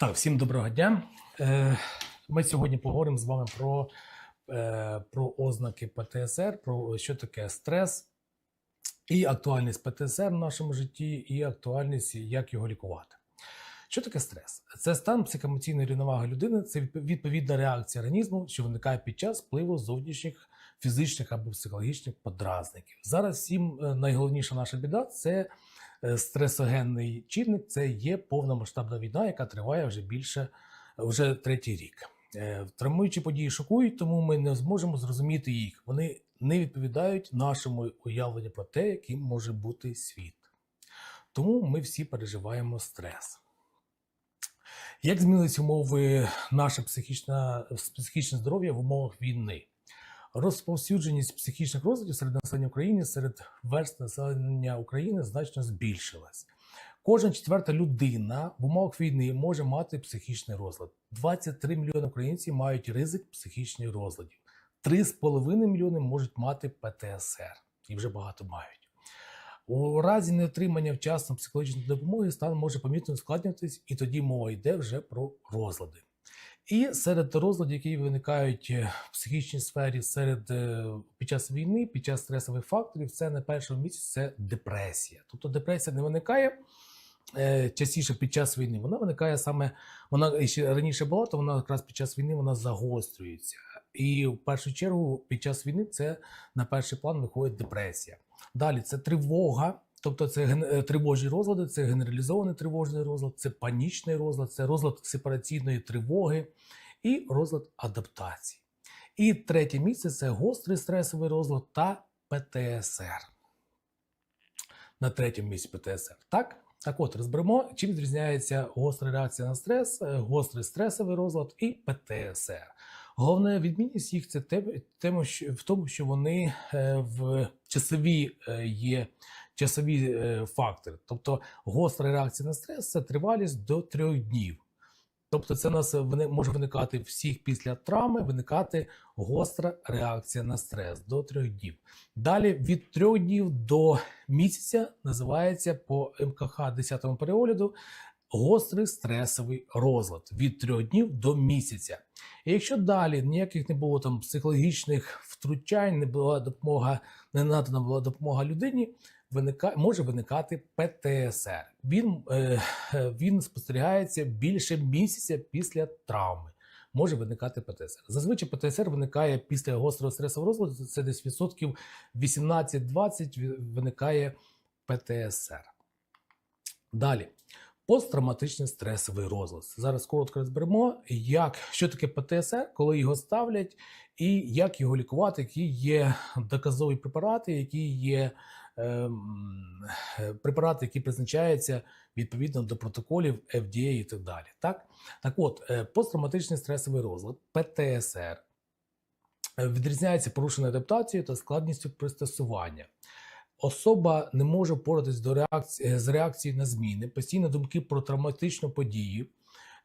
Так, всім доброго дня. Е, Ми сьогодні поговоримо з вами про, е, про ознаки ПТСР, про що таке стрес і актуальність ПТСР в нашому житті, і актуальність, як його лікувати. Що таке стрес? Це стан психоемоційної рівноваги людини, це відповідна реакція організму, що виникає під час впливу зовнішніх фізичних або психологічних подразників. Зараз всім е, найголовніша наша біда це е, стресогенний чинник. Це є повномасштабна війна, яка триває вже більше вже третій рік. Е, Травмуючі події шокують, тому ми не зможемо зрозуміти їх. Вони не відповідають нашому уявленню про те, яким може бути світ. Тому ми всі переживаємо стрес. Як змінились умови наше психічне, психічне здоров'я в умовах війни? Розповсюдженість психічних розладів серед населення України, серед верст населення України значно збільшилась. Кожна четверта людина в умовах війни може мати психічний розлад. 23 мільйони українців мають ризик психічних розладів. 3,5 мільйони можуть мати ПТСР і вже багато мають. У разі неотримання вчасно психологічної допомоги стан може помітно ускладнюватись, і тоді мова йде вже про розлади. І серед розладів, які виникають е, в психічній сфері серед е, під час війни, під час стресових факторів, це на першому місці це депресія. Тобто депресія не виникає е, частіше під час війни. Вона виникає саме, вона ще раніше була, то вона якраз під час війни вона загострюється. І в першу чергу під час війни це на перший план виходить депресія. Далі це тривога, тобто це е, тривожні розлади, це генералізований тривожний розлад, це панічний розлад, це розлад сепараційної тривоги і розлад адаптації. І третє місце це гострий стресовий розлад та ПТСР. На третьому місці ПТСР. Так? Так от, розберемо, чим відрізняється гостра реакція на стрес, е, гострий стресовий розлад і ПТСР. Головна відмінність їх це в тому, що вони е, в часові є часові е, фактори. Тобто гостра реакція на стрес це тривалість до трьох днів. Тобто, це у нас може виникати всіх після травми, виникати гостра реакція на стрес до трьох днів. Далі від трьох днів до місяця називається по МКХ 10 переогляду гострий стресовий розлад від трьох днів до місяця. І якщо далі ніяких не було там психологічних втручань, не була допомога, не надана була допомога людині, виника, може виникати ПТСР. Він, е, він спостерігається більше місяця після травми. Може виникати ПТСР. Зазвичай ПТСР виникає після гострого стресового розладу. Це десь відсотків 18-20 виникає ПТСР. Далі. Посттравматичний стресовий розлад. Зараз коротко розберемо, як, що таке ПТСР, коли його ставлять, і як його лікувати, які є доказові препарати, які є препарати, які призначаються відповідно до протоколів FDA і так далі. Так, так от, е, посттравматичний стресовий розлад, ПТСР, е, відрізняється порушеною адаптацією та складністю пристосування. Особа не може впоратись до реакції, з реакцією на зміни, постійно думки про травматичну подію.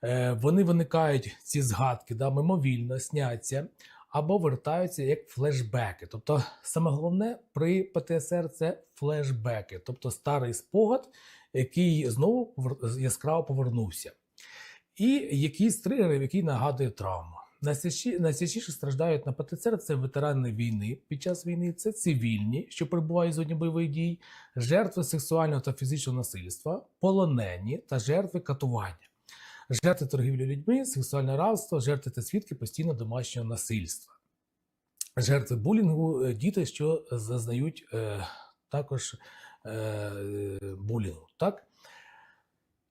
Е, Вони виникають, ці згадки, да, мимовільно, сняться або вертаються як флешбеки. Тобто, саме головне при ПТСР це флешбеки, тобто старий спогад, який знову яскраво повернувся. І якийсь тригер, який нагадує травму. Найчастіше страждають на ПТСР це ветерани війни під час війни, це цивільні, що перебувають в зоні бойових дій, жертви сексуального та фізичного насильства, полонені та жертви катування, жертви торгівлі людьми, сексуальне рабство, жертви та свідки постійно домашнього насильства, жертви булінгу, е, діти, що зазнають е, також е, булінгу. Так?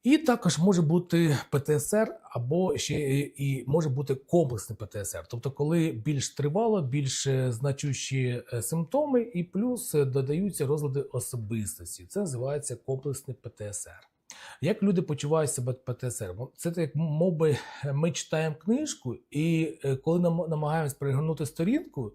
І також може бути ПТСР, або ще і, може бути комплексний ПТСР, тобто, коли більш тривало, більш е, значущі е, симптоми, і плюс додаються розлади особистості. Це називається комплексний ПТСР. Як люди почувають себе ПТСР? Це як мов би ми читаємо книжку, і е, коли нам намагаємось перегорнути сторінку,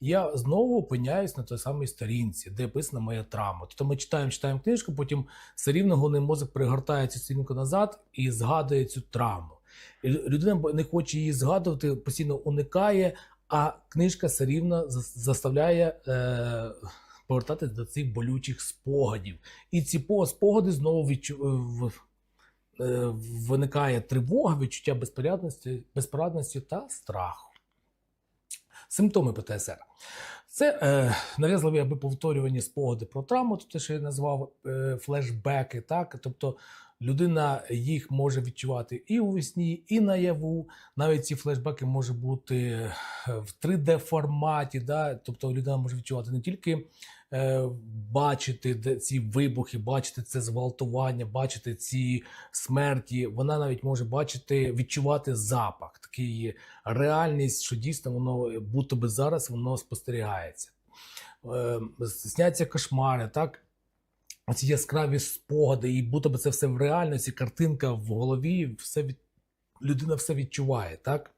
я знову опиняюсь на той самій сторінці, де описана моя травма. Тобто ми читаємо, читаємо книжку, потім все рівно головний мозок пригортає цю сторінку назад і згадує цю травму. І людина не хоче її згадувати, постійно уникає, а книжка все рівно заставляє е, повертатись до цих болючих спогадів. І ці спогади знову відчу... е, виникає тривога, відчуття безпорядності, безпорадності та страху. Симптоми ПТСР. Це е, нав'язливі аби повторювані спогади про травму, тобто, що я назвав е, флешбеки. Так? Тобто людина їх може відчувати і у вісні, і наяву. Навіть ці флешбеки можуть бути е, в 3D-форматі. Да? Тобто людина може відчувати не тільки е, бачити ці вибухи, бачити це зґвалтування, бачити ці смерті. Вона навіть може бачити, відчувати запах, такий реальність, що дійсно воно будто би зараз воно спостерігається. Е, сняться кошмари, так? Оці яскраві спогади, і будто би це все в реальності, картинка в голові, все від... людина все відчуває, так?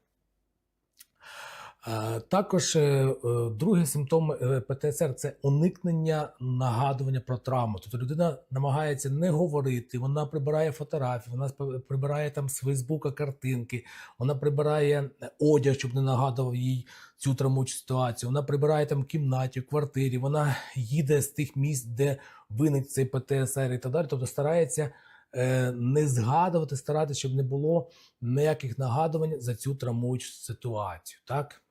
Е, Також е, е, другий симптом ПТСР це уникнення нагадування про травму. Тобто людина намагається не говорити, вона прибирає фотографії, вона прибирає там з Фейсбука картинки, вона прибирає одяг, щоб не нагадував їй цю травмуючу ситуацію. Вона прибирає там кімнаті, квартирі, вона їде з тих місць, де виник цей ПТСР і так далі. Тобто старається не згадувати, старатися, щоб не було ніяких нагадувань за цю травмуючу ситуацію. Так?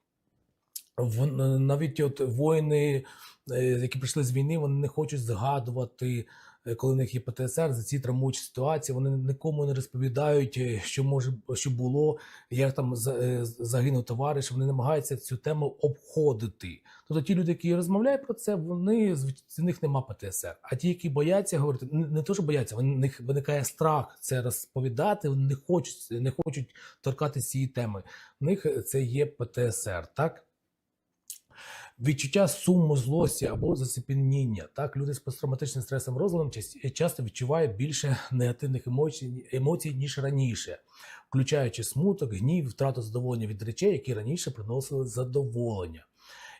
В, навіть от воїни, е, які прийшли з війни, вони не хочуть згадувати, е, коли в них є ПТСР за ці травмуючі ситуації. Вони нікому не розповідають, е, що може що було, як там е, загинув товариш. Вони намагаються цю тему обходити. Тобто ті люди, які розмовляють про це, вони з них нема ПТСР. А ті, які бояться говорити, не, то, що бояться, в них виникає страх це розповідати. Вони не хочуть, не хочуть торкатися цієї теми. В них це є ПТСР, так? Відчуття суму, злості або зацепеніння. Так, люди з посттравматичним стресом розладом часто відчувають більше негативних емоцій, емоцій, ніж раніше, включаючи смуток, гнів, втрату задоволення від речей, які раніше приносили задоволення.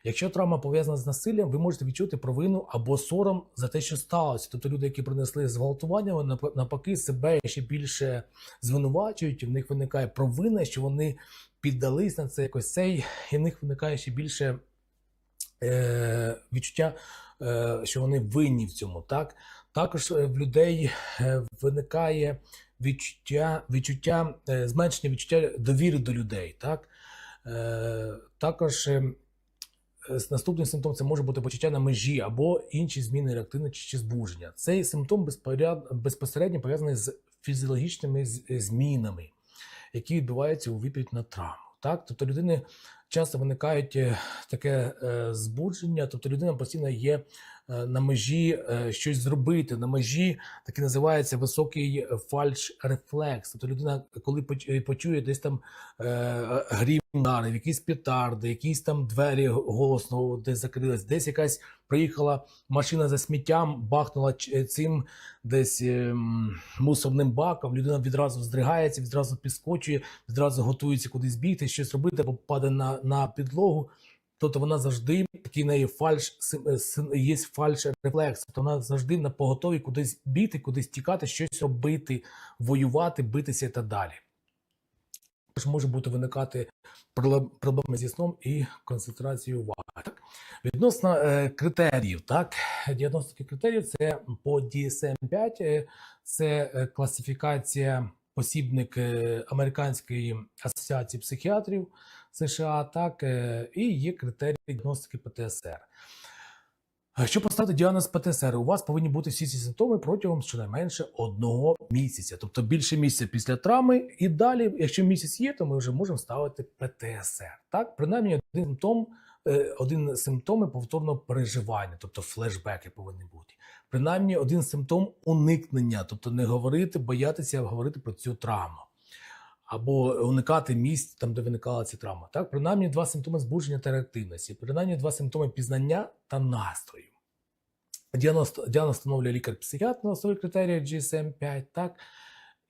Якщо травма пов'язана з насиллям, ви можете відчути провину або сором за те, що сталося. Тобто люди, які принесли зґвалтування, вони навпаки себе ще більше звинувачують, і в них виникає провина, що вони піддались на це якось цей, і в них виникає ще більше е, відчуття, е, що вони винні в цьому. Так? Також е, в людей виникає відчуття, відчуття зменшення відчуття довіри до людей. Так? Також е, наступний симптом це може бути почуття на межі або інші зміни реактивності чи збудження. Цей симптом безпосередньо пов'язаний з фізіологічними змінами, які відбуваються у відповідь на травму. Так? Тобто людини часто виникають е, таке е, збудження, тобто людина постійно є на межі е, щось зробити, на межі такий називається високий фальш-рефлекс. Тобто людина, коли е, почує десь там е, грім ударів, якісь петарди, якісь там двері голосно десь закрились, десь якась приїхала машина за сміттям, бахнула цим десь ем, мусорним баком, людина відразу здригається, відразу підскочує, відразу готується кудись бігти, щось робити, або падає на, на підлогу. Тобто вона завжди такий неї фальш е, є фальш рефлекс. Тобто вона завжди на поготові кудись бігти, кудись тікати, щось робити, воювати, битися і так далі. Також може бути виникати проблеми зі сном і концентрацією уваги. Відносно е, критеріїв, так, діагностики критеріїв це по DSM-5, е, це е, класифікація посібник е, Американської асоціації психіатрів США, так, е, і є критерії діагностики ПТСР. Е, Щоб поставити діагноз ПТСР, у вас повинні бути всі ці симптоми протягом щонайменше одного місяця, тобто більше місяця після травми. І далі, якщо місяць є, то ми вже можемо ставити ПТСР. Так, принаймні один симптом, один з симптомів повторного переживання, тобто флешбеки повинні бути. Принаймні один симптом уникнення, тобто не говорити, боятися говорити про цю травму. Або уникати місць, там, де виникала ця травма. Так, принаймні два симптоми збудження та реактивності, принаймні два симптоми пізнання та настрою. Діагноз, діагноз встановлює лікар-психіатр на основі критерія GSM-5, так,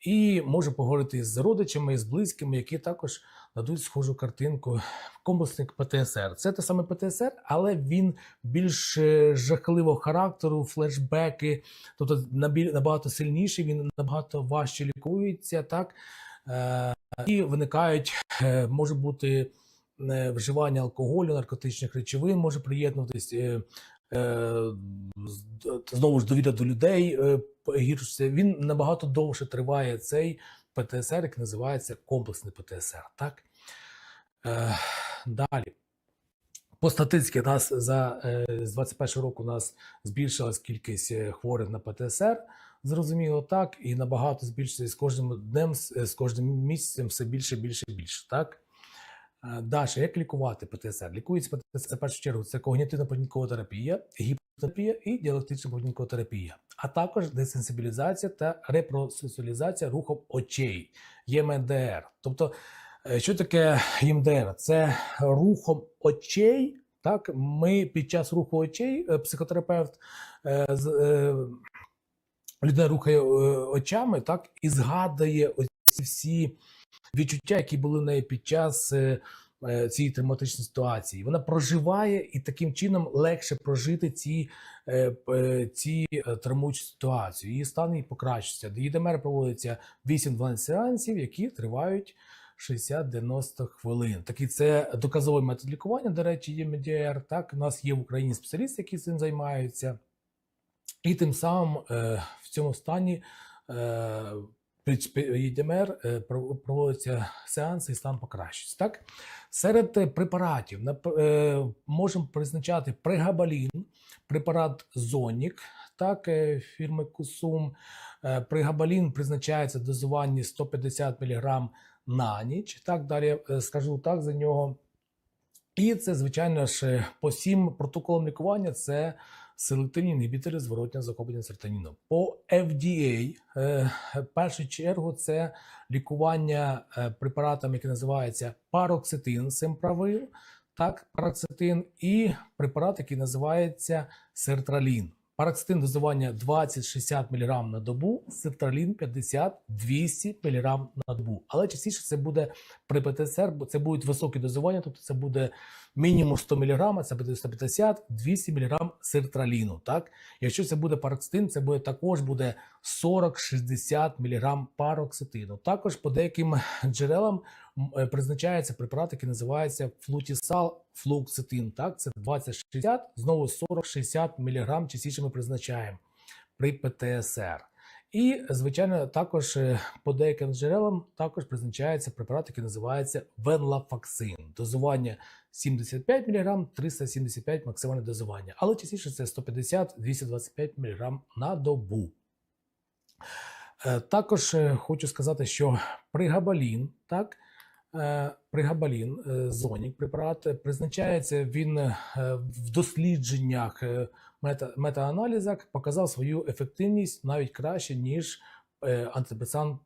і може поговорити з родичами, з близькими, які також дадуть схожу картинку. Комплексник ПТСР. Це те саме ПТСР, але він більш е, жахливого характеру, флешбеки, тобто набагато сильніший, він набагато важче лікується, так. Е, і виникають, е, може бути вживання алкоголю, наркотичних речовин може приєднуватись, знову ж довіра до людей е, погіршується. Він набагато довше триває цей ПТСР, який називається комплексний ПТСР. Так? Е, далі. По статистиці, нас за е, з 21 року у нас збільшилась кількість хворих на ПТСР. Зрозуміло, так, і набагато збільшується з кожним днем, з кожним місяцем все більше, більше, більше. Так? Далі, як лікувати ПТСР? Лікується ПТСР в першу чергу це когнітивно-поведінкова терапія, гіпнотерапія і діалектична поведінкова терапія, а також десенсибілізація та репросоціалізація рухом очей, ЄМДР. Тобто, е, що таке ЄМДР? Це рухом очей. Так, ми під час руху очей, е, психотерапевт е, людина рухає очами, так, і згадує оці всі відчуття, які були в неї під час цієї травматичної ситуації. Вона проживає і таким чином легше прожити ці, е, е, ці е, травмуючі ситуації. Її стан її покращується. До ЄДМР проводиться 8-12 сеансів, які тривають 60-90 хвилин. Такий це доказовий метод лікування, до речі, є МДР. Так, у нас є в Україні спеціалісти, які цим займаються. І тим самим е, в цьому стані е, ЄДМР е, про- проводяться сеанси і стан покращується. Так? Серед е, препаратів е, можемо призначати прегабалін, препарат Зонік, так, фірми Кусум. Прегабалін призначається в дозуванні 150 мг на ніч. Так, далі скажу так за нього. І це, звичайно ж, по всім протоколам лікування це селективні інгібітори зворотнього захоплення серотоніну. По FDA, е, в першу чергу, це лікування е, препаратами, які називаються пароксетин, симправил, так, пароксетин, і препарат, який називається сертралін. Пароксетин дозування 20-60 мг на добу, септралін 50-200 мг на добу. Але частіше це буде при ПТСР, бо це будуть високі дозування, тобто це буде мінімум 100 мг, це буде 150-200 мг сертраліну. Так? Якщо це буде пароксетин, це буде також буде 40-60 мг пароксетину. Також по деяким джерелам е, призначається препарат, який називається флутісал флуксетин. Так, це 20-60, знову 40-60 мг частіше ми призначаємо при ПТСР. І, звичайно, також е, по деяким джерелам також призначається препарат, який називається венлафаксин. Дозування 75 мг, 375 максимальне дозування. Але частіше це 150-225 мг на добу. Е, Також е, хочу сказати, що пригабалін, так, е, пригабалін, зонік препарат, призначається він в дослідженнях, мета, метааналізах показав свою ефективність навіть краще, ніж антидепресант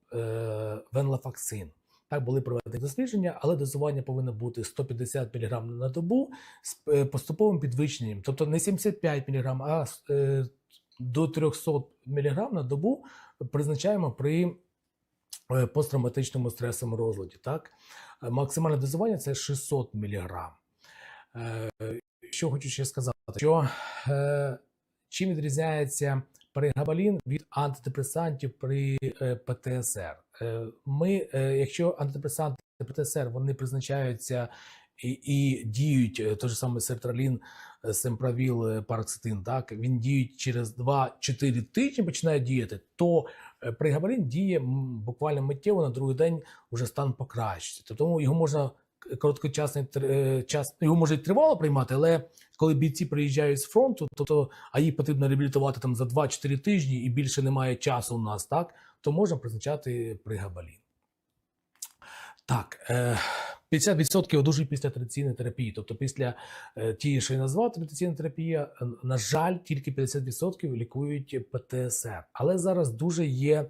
венлафаксин. Так були проведені дослідження, але дозування повинно бути 150 мг на добу з поступовим підвищенням, тобто не 75 мг, а до 300 мг на добу призначаємо при е, посттравматичному стресовому розладі. Так? Е, Максимальне дозування це 600 мг. Е, Що хочу ще сказати, що чим відрізняється пригабалін від антидепресантів при ПТСР? Ми, якщо антидепресанти ПТСР вони призначаються і, і діють е, той же самий сертралін, семправіл, е, так він діють через 2-4 тижні, починає діяти, то е, пригабалін діє буквально миттєво на другий день вже стан покращується. Тому його можна короткочасний е, час, його може тривало приймати, але коли бійці приїжджають з фронту, тобто, а їх потрібно реабілітувати там за 2-4 тижні і більше немає часу у нас, так, то можна призначати пригабалін. Так, е, 50% одужують після традиційної терапії. Тобто після е, тієї, що я назвав традиційна терапія, е, на жаль, тільки 50% лікують ПТСР. Але зараз дуже є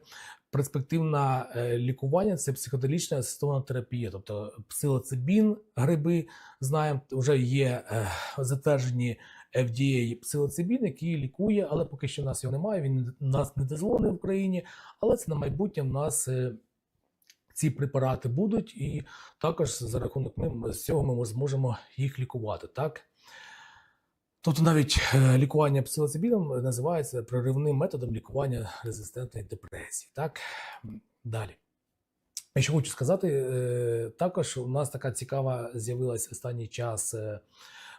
перспективне е, лікування це психоделічна асистована терапія, тобто псилоцибін, гриби знаємо, вже є е, затверджені FDA псилоцибін, який лікує, але поки що в нас його немає. Він нас не дозволений в Україні, але це на майбутнє в нас. Ці препарати будуть, і також за рахунок ми, з цього ми зможемо їх лікувати. Так? Тобто навіть е, лікування псилоцибіном називається проривним методом лікування резистентної депресії. Так? Далі. Я ще хочу сказати, е, також у нас така цікава з'явилася останній час е,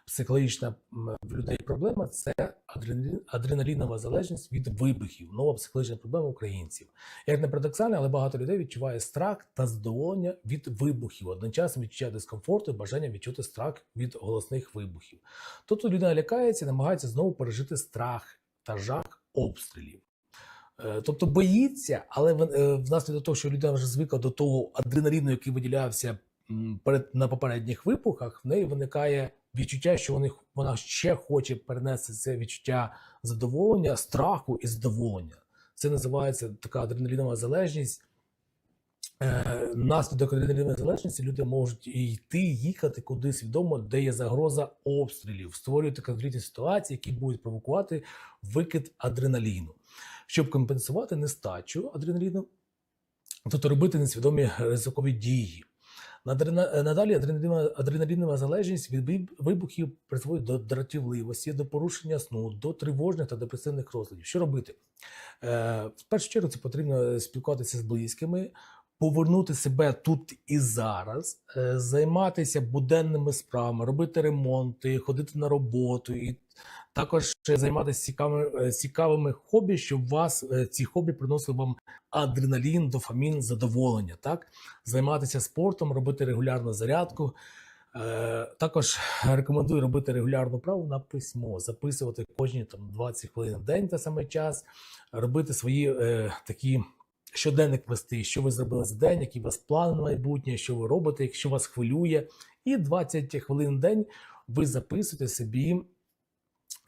психологічна в людей проблема це адреналін- адреналінова залежність від вибухів. Нова психологічна проблема українців. Як не парадоксально, але багато людей відчуває страх та задоволення від вибухів. Одночасно відчуття дискомфорту і бажання відчути страх від голосних вибухів. Тобто людина лякається, і намагається знову пережити страх та жах обстрілів. Е, Тобто боїться, але е, внаслідок того, що людина вже звикла до того адреналіну, який виділявся перед на попередніх вибухах, в неї виникає відчуття, що вони, вона ще хоче перенести це відчуття задоволення, страху і задоволення. Це називається така адреналінова залежність. Е, Наслідок адреналінової залежності люди можуть йти, їхати кудись відомо, де є загроза обстрілів, створювати конкретні ситуації, які будуть провокувати викид адреналіну, щоб компенсувати нестачу адреналіну, тобто робити несвідомі ризикові дії. Надрена- Надалі адреналінова, адреналінова залежність від вибухів призводить до дратівливості, до порушення сну, до тривожних та депресивних розладів. Що робити? Е, в першу чергу це потрібно спілкуватися з близькими, повернути себе тут і зараз, е, займатися буденними справами, робити ремонти, ходити на роботу і також займатися цікавими, е, цікавими хобі, щоб вас е, ці хобі приносили вам адреналін, дофамін, задоволення. Так? Займатися спортом, робити регулярну зарядку. Також рекомендую робити регулярну праву на письмо, записувати кожні там 20 хвилин в день та саме час, робити свої е, такі щоденник вести, що ви зробили за день, які у вас плани на майбутнє, що ви робите, якщо вас хвилює. І 20 хвилин в день ви записуєте собі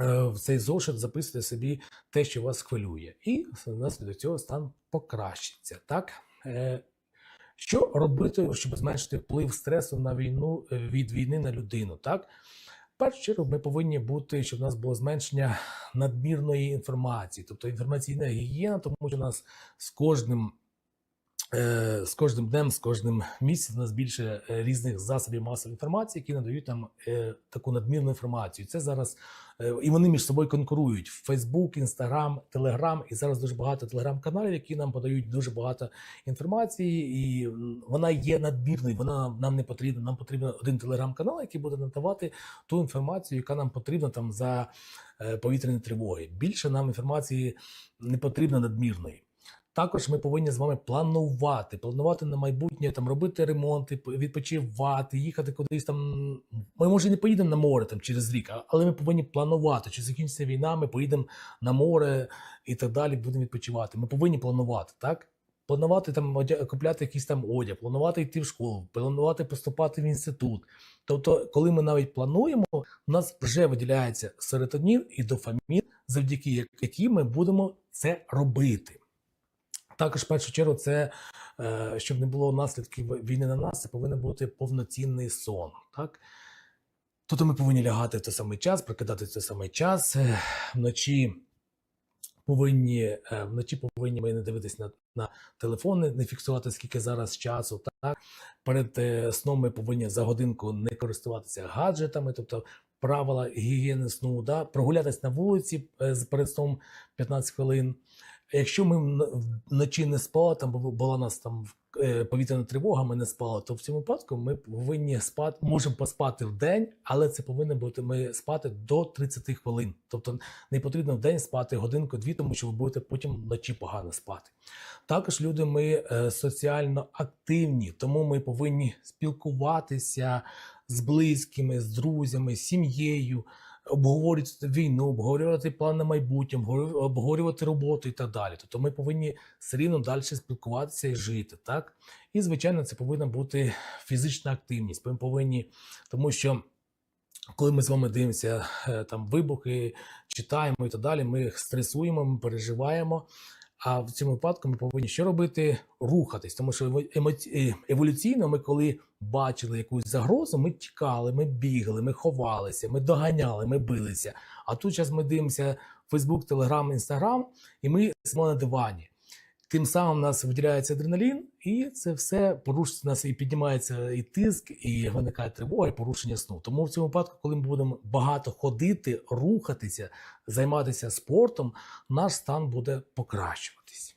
е, в цей зошит, записуєте собі те, що вас хвилює. І внаслідок цього стан покращиться. Так? Е, Що робити, щоб зменшити вплив стресу на війну е, від війни на людину? Так? Першу чергу ми повинні бути, щоб у нас було зменшення надмірної інформації, тобто інформаційна гігієна, тому що у нас з кожним. Е, З кожним днем, з кожним місяцем у нас більше е, різних засобів масової інформації, які надають нам е, таку надмірну інформацію. Це зараз і вони між собою конкурують: Фейсбук, Інстаграм, Телеграм. І зараз дуже багато телеграм-каналів, які нам подають дуже багато інформації, і вона є надмірною. Вона нам не потрібна. Нам потрібен один телеграм-канал, який буде надавати ту інформацію, яка нам потрібна там за повітряні тривоги. Більше нам інформації не потрібно надмірної. Також ми повинні з вами планувати, планувати на майбутнє, там робити ремонти, відпочивати, їхати кудись там. Ми може не поїдемо на море там через рік, але ми повинні планувати. Чи закінчиться війна, ми поїдемо на море і так далі. Будемо відпочивати. Ми повинні планувати, так? Планувати там купляти якийсь там одяг, планувати йти в школу, планувати поступати в інститут. Тобто, коли ми навіть плануємо, у нас вже виділяється серотонін і дофамін, завдяки яким ми будемо це робити. Також в першу чергу, це е, щоб не було наслідків війни на нас, це повинен бути повноцінний сон. Так? Тобто ми повинні лягати в той самий час, прокидати в той самий час. е, Вночі повинні, е, вночі повинні ми не дивитись на, на телефони, не фіксувати, скільки зараз часу. Так? Перед сном ми повинні за годинку не користуватися гаджетами, тобто правила гігієни сну, да? прогулятись на вулиці з- перед сном 15 хвилин. Якщо ми вночі не спали, там була нас там е, повітряна тривога, ми не спали, то в цьому випадку ми повинні спати, можемо поспати в день, але це повинно бути ми спати до 30 хвилин. Тобто не потрібно в день спати годинку-дві, тому що ви будете потім вночі погано спати. Також люди ми е, соціально активні, тому ми повинні спілкуватися з близькими, з друзями, з сім'єю, обговорювати війну, обговорювати план на майбутнє, обговорю- обговорювати роботу і так далі. Тобто ми повинні все рівно далі спілкуватися і жити. Так? І, звичайно, це повинна бути фізична активність. Ми повинні, тому що. Коли ми з вами дивимося е, там вибухи, читаємо і так далі, ми їх стресуємо, ми переживаємо. А в цьому випадку ми повинні що робити? Рухатись, тому що емоці- е, еволюційно ми, коли бачили якусь загрозу, ми тікали, ми бігли, ми ховалися, ми доганяли, ми билися. А тут зараз ми дивимося Фейсбук, Телеграм, Інстаграм, і ми сидимо на дивані. Тим самим у нас виділяється адреналін, і це все порушується у нас і піднімається і тиск, і виникає тривога, і порушення сну. Тому в цьому випадку, коли ми будемо багато ходити, рухатися, займатися спортом, наш стан буде покращуватись.